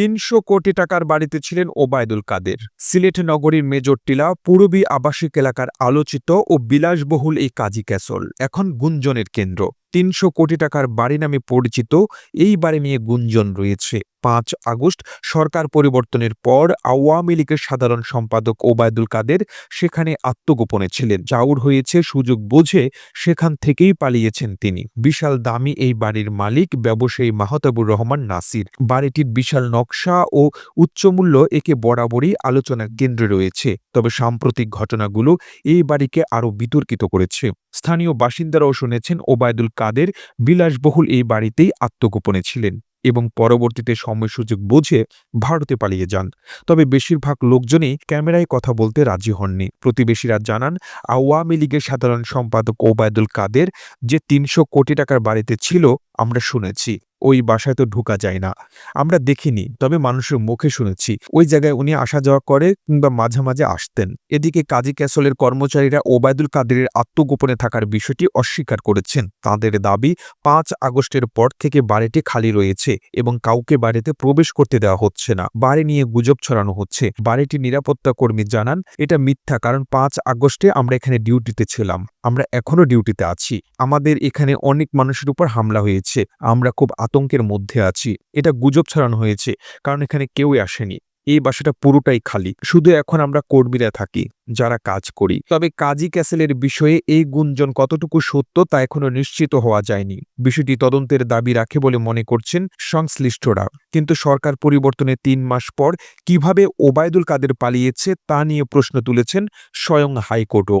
তিনশো কোটি টাকার বাড়িতে ছিলেন ওবায়দুল কাদের। সিলেট নগরীর মেজর টিলা, পূরবী আবাসিক এলাকার আলোচিত ও বিলাসবহুল এই কাজী ক্যাসল, এখন গুঞ্জনের কেন্দ্র। তিনশো কোটি টাকার বাড়ি নামে পরিচিত, এই বাড়ি নিয়ে গুঞ্জন রয়েছে। পাঁচ আগস্ট, সরকার পরিবর্তনের পর আওয়ামী লীগের সাধারণ সম্পাদক ওবায়দুল কাদের সেখানে আত্মগোপনে ছিলেন। চাউর হয়েছে সুযোগ বুঝে সেখান থেকেই পালিয়েছেন তিনি। বিশাল দামি এই বাড়ির মালিক ব্যবসায়ী মাহতাবুর রহমান নাসির। বাড়িটির বিশাল নকশা ও উচ্চমূল্য একে বরাবরই আলোচনার কেন্দ্রে রয়েছে। তবে সাম্প্রতিক ঘটনাগুলো এই বাড়িকে আরও বিতর্কিত করেছে। স্থানীয় বাসিন্দারাও শুনেছেন ওবায়দুল কাদের বিলাসবহুল এই বাড়িতেই আত্মগোপনে ছিলেন এবং পরবর্তীতে সময় সুযোগ বুঝে ভারতে পালিয়ে যান। তবে বেশিরভাগ লোকজনই ক্যামেরায় কথা বলতে রাজি হননি। প্রতিবেশীরা জানান, আওয়ামী লীগের সাধারণ সম্পাদক ওবায়দুল কাদের যে তিনশো কোটি টাকার বাড়িতে ছিল, আমরা শুনেছি। ওই বাসায় তো ঢোকা যায় না। আমরা দেখিনি, তবে মানুষের মুখে শুনেছি। ওই জায়গায় উনি আসা যাওয়া করে কিংবা মাঝে মাঝে আসতেন। এদিকে কাজী ক্যাসলের কর্মচারীরা ওবায়দুল কাদেরের আত্মগোপনে থাকার বিষয়টি অস্বীকার করেছেন। তাদের দাবি, পাঁচ আগস্টের পর থেকে বাড়িটি খালি রয়েছে এবং কাউকে বাড়িতে প্রবেশ করতে দেওয়া হচ্ছে না। বাড়ি নিয়ে গুজব ছড়ানো হচ্ছে। বাড়িটি নিরাপত্তা কর্মী জানান, এটা মিথ্যা কারণ পাঁচ আগস্টে আমরা এখানে ডিউটিতে ছিলাম। আমরা এখনও ডিউটিতে আছি। আমাদের এখানে অনেক মানুষের উপর হামলা হয়েছে। আমরা খুব আতঙ্কের মধ্যে আছি। এটা গুজব ছড়ানো হয়েছে, কারণ এখানে কেউই আসেনি। এই বাসাটা পুরোটাই খালি। শুধু এখন আমরা কর্মীরা থাকি, যারা কাজ করি। তবে কাজী ক্যাসেলের বিষয়ে এই গুঞ্জন কতটুকু সত্য তা এখনও নিশ্চিত হওয়া যায়নি। বিষয়টি তদন্তের দাবি রাখে বলে মনে করছেন সংশ্লিষ্টরা। কিন্তু সরকার পরিবর্তনের তিন মাস পর কীভাবে ওবায়দুল কাদের পালিয়েছে তা নিয়ে প্রশ্ন তুলেছেন স্বয়ং হাইকোর্টও।